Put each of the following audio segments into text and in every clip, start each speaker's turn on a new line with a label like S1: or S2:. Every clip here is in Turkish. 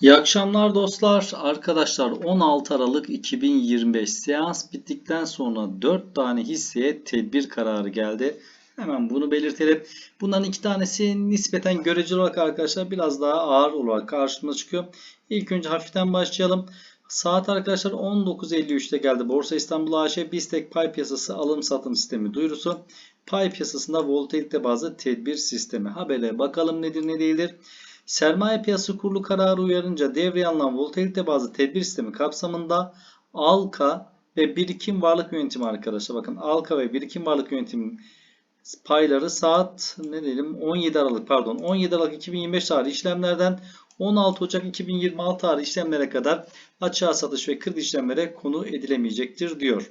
S1: İyi akşamlar dostlar. Arkadaşlar 16 Aralık 2025 seans bittikten sonra 4 tane hisseye tedbir kararı geldi. Hemen bunu belirtelim. Bunların iki tanesi nispeten göreceli olarak arkadaşlar biraz daha ağır olarak karşımıza çıkıyor. İlk önce hafiften başlayalım. Saat arkadaşlar 19.53'te geldi. Borsa İstanbul AŞ BISTEK pay piyasası alım satım sistemi duyurusu. Pay piyasasında volatilite bazlı tedbir sistemi. Habere bakalım nedir ne değildir. Sermaye piyasası kurulu kararı uyarınca devreye alınan volatilite bazlı tedbir sistemi kapsamında ALKA ve birikim varlık yönetimi arkadaşlar. Bakın ALKA ve birikim varlık yönetimi payları saat ne diyelim 17 Aralık pardon 17 Aralık 2025 tarih işlemlerden 16 Ocak 2026 tarih işlemlere kadar açığa satış ve kredi işlemlere konu edilemeyecektir diyor.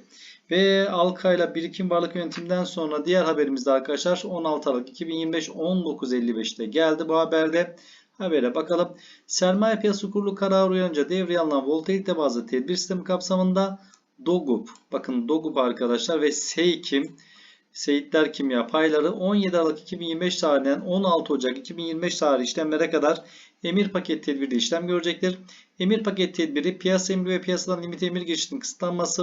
S1: Ve Alka ile birikim varlık yönetiminden sonra diğer haberimizde arkadaşlar 16 Aralık 2025 19.55'te geldi bu haberde. Habere bakalım. Sermaye piyasası kurulu kararı uyarınca devreye alınan volatilite bazlı tedbir sistemi kapsamında DOGUP, bakın DOGUP arkadaşlar ve SEYKİM Seyitler Kimya payları 17 Aralık 2025 tarihinden 16 Ocak 2025 tarihi işlemlere kadar emir paket tedbiri işlem görecektir. Emir paket tedbiri piyasa emri ve piyasadan limit emir geçişinin kısıtlanması,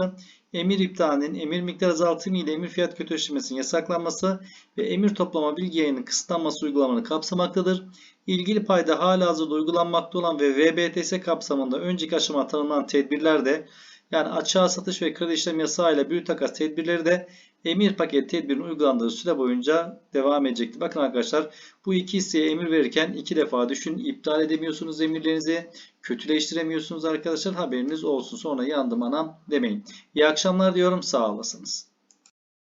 S1: emir iptalinin, emir miktar azaltımı ile emir fiyat kötüleştirmesinin yasaklanması ve emir toplama bilgi yayının kısıtlanması uygulamanı kapsamaktadır. İlgili payda hala hazırda uygulanmakta olan ve VBTS kapsamında önceki aşama tanımlanan tedbirler de yani açığa satış ve kredi işlem yasağı ile büyük takas tedbirleri de emir paket tedbirinin uygulandığı süre boyunca devam edecektir. Bakın arkadaşlar bu iki hisseye emir verirken iki defa düşün. iptal edemiyorsunuz emirlerinizi. Kötüleştiremiyorsunuz arkadaşlar. Haberiniz olsun. Sonra yandım anam demeyin. İyi akşamlar diyorum. Sağ olasınız.